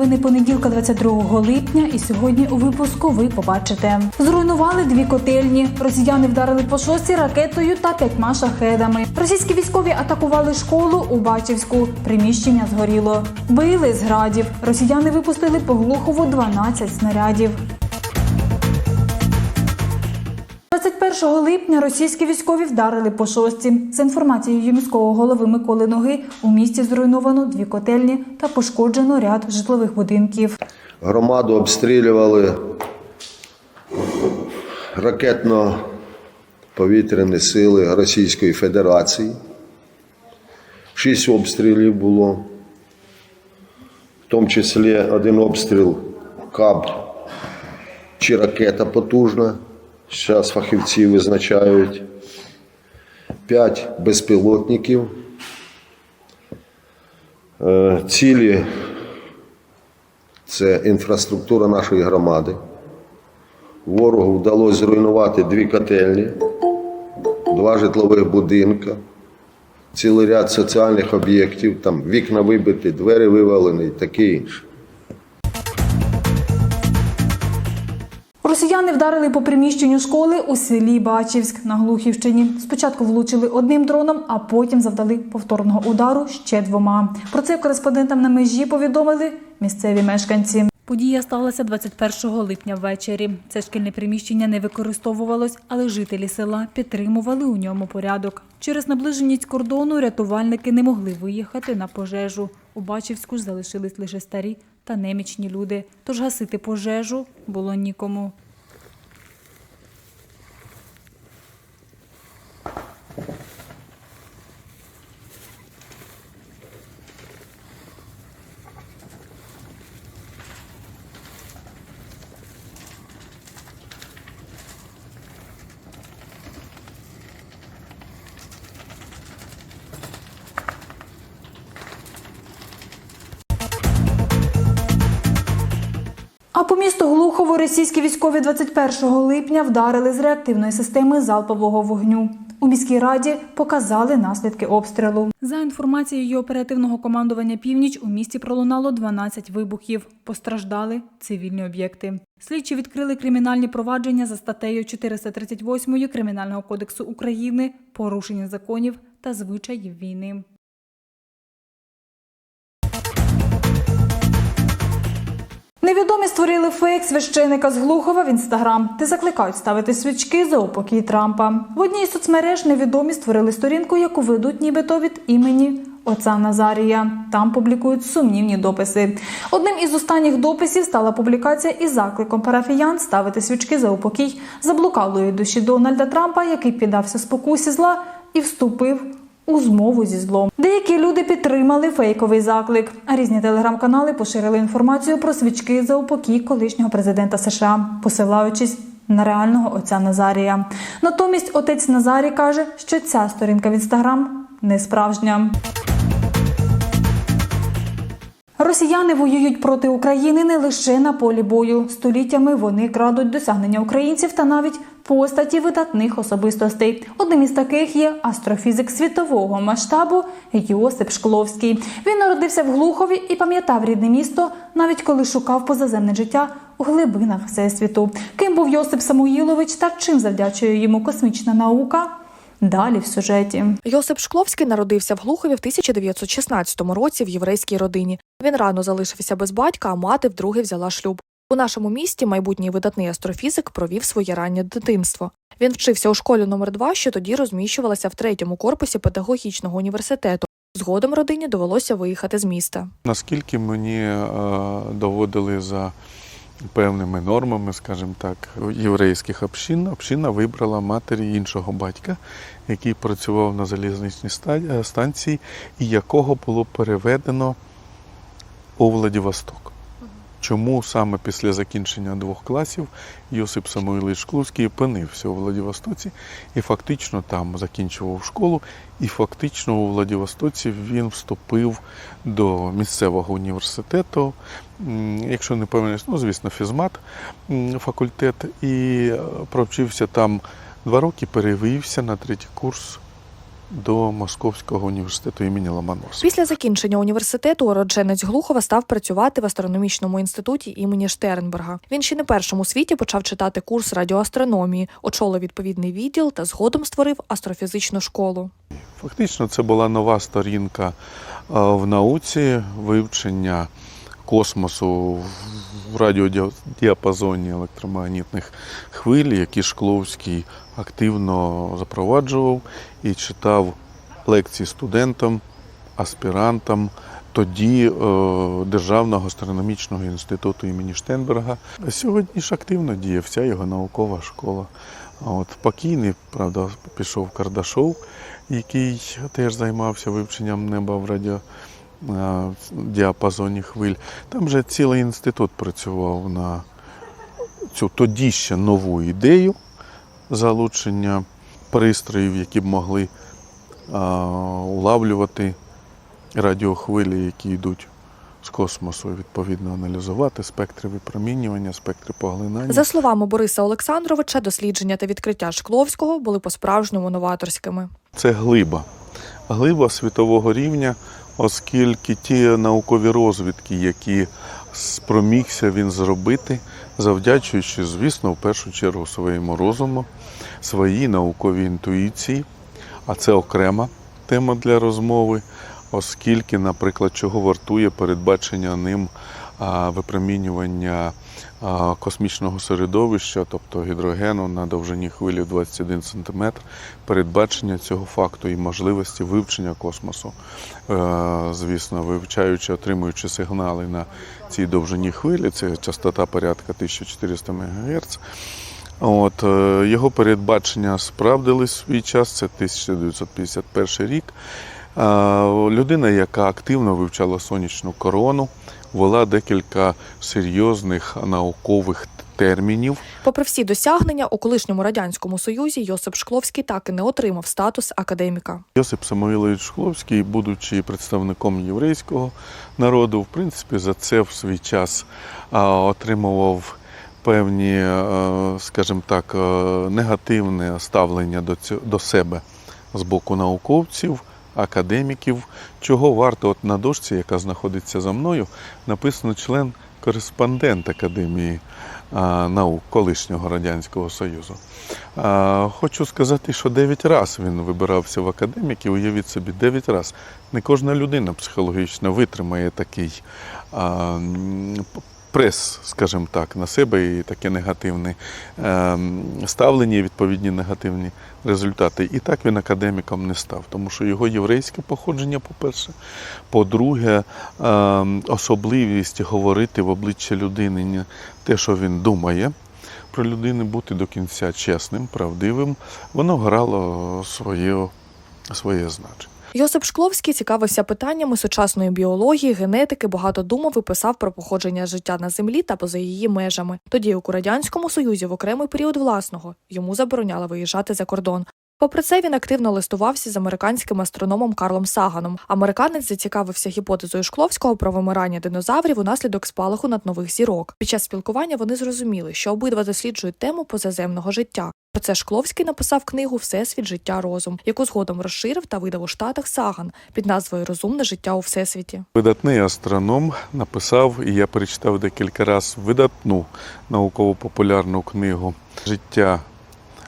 новини понеділка, 22 липня. І сьогодні у випуску ви побачите. Зруйнували дві котельні. Росіяни вдарили по шості ракетою та п'ятьма шахедами. Російські військові атакували школу у Бачівську. Приміщення згоріло. Били з градів. Росіяни випустили по Глухову 12 снарядів. 21 липня російські військові вдарили по шості. За інформацією міського голови Миколи Ноги, у місті зруйновано дві котельні та пошкоджено ряд житлових будинків. Громаду обстрілювали ракетно-повітряні сили Російської Федерації. Шість обстрілів було, в тому числі один обстріл каб чи ракета потужна. Зараз фахівці визначають. П'ять безпілотників. Е, Цілі це інфраструктура нашої громади. Ворогу вдалося зруйнувати дві котельні, два житлових будинка, цілий ряд соціальних об'єктів, там вікна вибиті, двері вивалені і таке інше. Росіяни вдарили по приміщенню школи у селі Бачівськ на Глухівщині. Спочатку влучили одним дроном, а потім завдали повторного удару ще двома. Про це кореспондентам на межі повідомили місцеві мешканці. Подія сталася 21 липня ввечері. Це шкільне приміщення не використовувалось, але жителі села підтримували у ньому порядок. Через наближеність кордону рятувальники не могли виїхати на пожежу. У Бачівську залишились лише старі та немічні люди. Тож гасити пожежу було нікому. Місту Глухово російські військові 21 липня вдарили з реактивної системи залпового вогню. У міській раді показали наслідки обстрілу. За інформацією оперативного командування Північ у місті пролунало 12 вибухів. Постраждали цивільні об'єкти. Слідчі відкрили кримінальні провадження за статтею 438 Кримінального кодексу України порушення законів та звичаїв війни. Невідомі створили фейк священика з Глухова в інстаграм, де закликають ставити свічки за упокій Трампа. В одній з соцмереж невідомі створили сторінку, яку ведуть нібито від імені отця Назарія. Там публікують сумнівні дописи. Одним із останніх дописів стала публікація із закликом парафіян ставити свічки за упокій заблукалої душі Дональда Трампа, який піддався спокусі зла і вступив у змову зі злом. Деякі люди підтримали фейковий заклик, різні телеграм-канали поширили інформацію про свічки за упокій колишнього президента США, посилаючись на реального отця Назарія. Натомість отець Назарій каже, що ця сторінка в інстаграм не справжня. Росіяни воюють проти України не лише на полі бою. Століттями вони крадуть досягнення українців та навіть постаті видатних особистостей. Одним із таких є астрофізик світового масштабу Йосип Шкловський. Він народився в Глухові і пам'ятав рідне місто, навіть коли шукав позаземне життя у глибинах всесвіту. Ким був Йосип Самуїлович та чим завдячує йому космічна наука? Далі в сюжеті. Йосип Шкловський народився в Глухові в 1916 році в єврейській родині. Він рано залишився без батька, а мати вдруге взяла шлюб. У нашому місті майбутній видатний астрофізик провів своє раннє дитинство. Він вчився у школі номер 2 що тоді розміщувалася в третьому корпусі педагогічного університету. Згодом родині довелося виїхати з міста. Наскільки мені е, доводили за певними нормами, скажімо так, єврейських общин, община вибрала матері іншого батька, який працював на залізничній е, станції, і якого було переведено у Владивосток. Чому саме після закінчення двох класів Йосип Самуїлович Шкловський опинився у Владивостоці і фактично там закінчував школу, і фактично у Владивостоці він вступив до місцевого університету, якщо не помиляюсь, ну звісно, фізмат факультет, і е, провчився там два роки, перевівся на третій курс до Московського університету імені Ломоносова. Після закінчення університету уродженець Глухова став працювати в астрономічному інституті імені Штернберга. Він ще не першим у світі почав читати курс радіоастрономії, очолив відповідний відділ та згодом створив астрофізичну школу. Фактично, це була нова сторінка е, в науці вивчення космосу в радіодіапазоні електромагнітних хвиль, які Шкловський активно запроваджував і читав лекції студентам, аспірантам. Тоді е, Державного астрономічного інституту імені Штенберга сьогодні ж активно діє вся його наукова школа. От покійний, правда, пішов Кардашов, який теж займався вивченням неба в радіодіапазоні хвиль. Там же цілий інститут працював на цю тоді ще нову ідею залучення пристроїв, які б могли улавлювати радіохвилі, які йдуть з космосу, відповідно аналізувати спектри випромінювання, спектри поглинання. За словами Бориса Олександровича, дослідження та відкриття Шкловського були по-справжньому новаторськими. Це глиба. Глиба світового рівня, оскільки ті наукові розвідки, які спромігся він зробити, завдячуючи, звісно, в першу чергу своєму розуму, своїй науковій інтуїції, а це окрема тема для розмови, оскільки, наприклад, чого вартує передбачення ним випромінювання космічного середовища, тобто гідрогену на довжині хвилі 21 см, передбачення цього факту і можливості вивчення космосу, Е, звісно, вивчаючи, отримуючи сигнали на цій довжині хвилі, це частота порядка 1400 МГц. От, е, його передбачення справдились в свій час, це 1951 рік. Е, Людина, яка активно вивчала сонячну корону, ввела декілька серйозних наукових термінів. Попри всі досягнення, у колишньому радянському союзі Йосип Шкловський так і не отримав статус академіка. Йосип Самоїлович Шкловський, будучи представником єврейського народу, в принципі, за це в свій час отримував певні, е, скажімо так, е, негативне ставлення до, цього, до себе з боку науковців, академіків, чого варто от на дошці, яка знаходиться за мною, написано член кореспондент Академії наук колишнього Радянського Союзу. Хочу сказати, що 9 разів він вибирався в академіки. Уявіть собі, 9 разів. Не кожна людина психологічно витримає такий прес, скажімо так, на себе і таке негативне е, ставлення, і відповідні негативні результати. І так він академіком не став, тому що його єврейське походження, по-перше. По-друге, е, особливість говорити в обличчя людини не те, що він думає про людину, бути до кінця чесним, правдивим, воно грало своє, своє значення. Йосип Шкловський цікавився питаннями сучасної біології, генетики, багато думав і писав про походження життя на землі та поза її межами. Тоді як у радянському союзі в окремий період власного йому забороняли виїжджати за кордон. Попри це, він активно листувався з американським астрономом Карлом Саганом. Американець зацікавився гіпотезою Шкловського про вимирання динозаврів унаслідок спалаху над нових зірок. Під час спілкування вони зрозуміли, що обидва досліджують тему позаземного життя. Про це Шкловський написав книгу Всесвіт життя розум, яку згодом розширив та видав у Штатах Саган під назвою Розумне життя у всесвіті. Видатний астроном написав, і я перечитав декілька разів видатну науково-популярну книгу Життя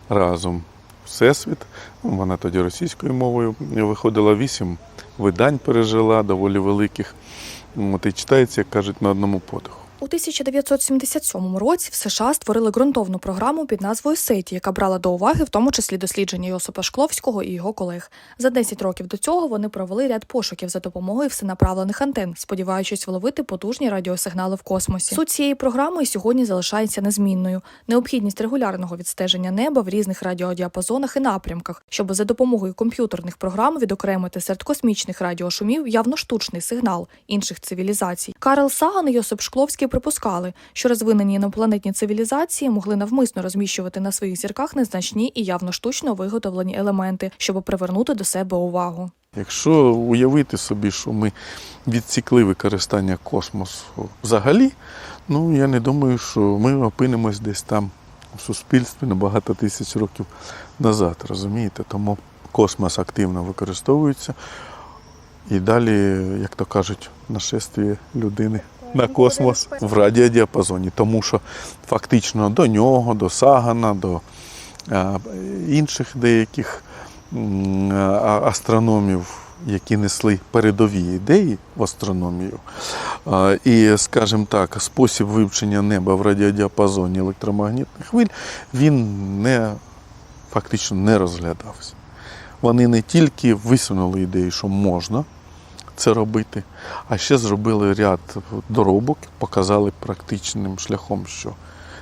разом Всесвіт. Вона тоді російською мовою виходила вісім видань, пережила доволі великих. От, і читається, як кажуть, на одному подиху. У 1977 році в США створили ґрунтовну програму під назвою Сеті, яка брала до уваги в тому числі дослідження Йосипа Шкловського і його колег. За 10 років до цього вони провели ряд пошуків за допомогою всенаправлених антен, сподіваючись вловити потужні радіосигнали в космосі. Суть цієї програми сьогодні залишається незмінною. Необхідність регулярного відстеження неба в різних радіодіапазонах і напрямках, щоб за допомогою комп'ютерних програм відокремити серед космічних радіошумів явно штучний сигнал інших цивілізацій. Карл Саган і Йосип Шкловський припускали, що розвинені інопланетні цивілізації могли навмисно розміщувати на своїх зірках незначні і явно штучно виготовлені елементи, щоб привернути до себе увагу. Якщо уявити собі, що ми відсікли використання космосу взагалі, ну я не думаю, що ми опинимось десь там у суспільстві на багато тисяч років назад, розумієте? Тому космос активно використовується. І далі, як то кажуть, нашествие людини на космос в радіодіапазоні, тому що фактично до нього, до Сагана, до а, інших деяких астрономів, які несли передові ідеї в астрономію. І, скажімо так, спосіб вивчення неба в радіодіапазоні електромагнітних хвиль він не фактично не розглядався. Вони не тільки висунули ідею, що можна це робити, а ще зробили ряд доробок, показали практичним шляхом, що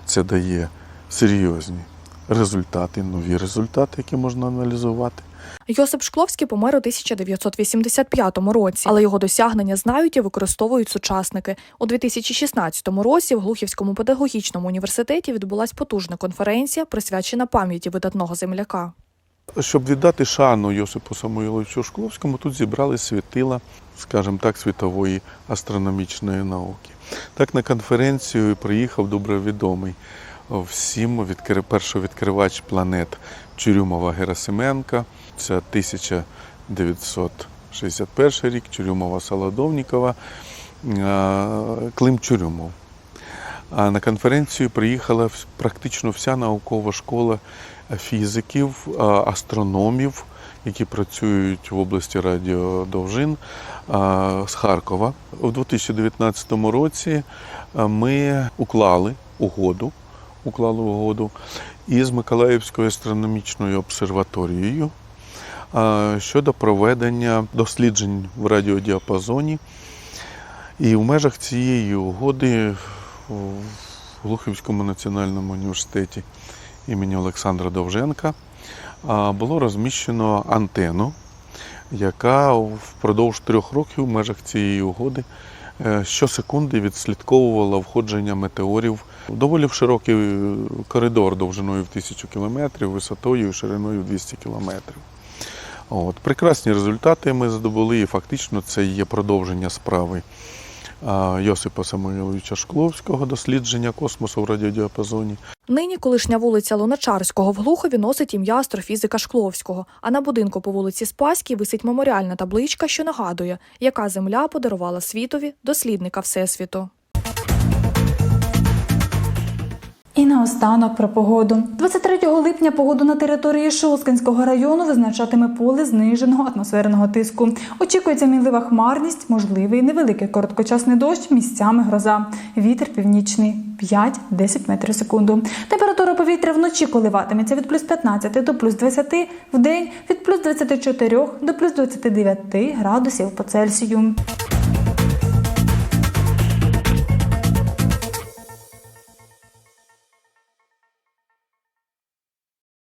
це дає серйозні результати, нові результати, які можна аналізувати. Йосип Шкловський помер у 1985 році, але його досягнення знають і використовують сучасники. У 2016 році в Глухівському педагогічному університеті відбулась потужна конференція, присвячена пам'яті видатного земляка. Щоб віддати шану Йосипу Самуїловичу Шкловському, тут зібрали світила, скажімо так, світової астрономічної науки. Так на конференцію приїхав добре відомий всім відкри... першовідкривач планет Чурюмова Герасименка. Це 1961 рік, Чурюмова Солодовнікова, Клим Чурюмов. А на конференцію приїхала практично вся наукова школа фізиків, астрономів, які працюють в області радіодовжин з Харкова. У 2019 році ми уклали угоду, уклали угоду із Миколаївською астрономічною обсерваторією щодо проведення досліджень в радіодіапазоні. І в межах цієї угоди в Глухівському національному університеті імені Олександра Довженка було розміщено антенну, яка впродовж трьох років в межах цієї угоди е, щосекунди відслідковувала входження метеорів доволі в широкий е, коридор довжиною в тисячу кілометрів, висотою і шириною в 200 кілометрів. От, прекрасні результати ми здобули, і фактично це є продовження справи Йосипа Самойловича Шкловського дослідження космосу в радіодіапазоні. Нині колишня вулиця Луначарського в Глухові носить ім'я астрофізика Шкловського, а на будинку по вулиці Спаській висить меморіальна табличка, що нагадує, яка земля подарувала світові дослідника Всесвіту. І наостанок про погоду. 23 липня погоду на території Шосткинського району визначатиме поле зниженого атмосферного тиску. Очікується мінлива хмарність, можливий невеликий короткочасний дощ, місцями гроза. Вітер північний 5-10 метрів секунду. Температура повітря вночі коливатиметься від плюс 15 до плюс 20, в день від плюс 24 до плюс 29 градусів по Цельсію.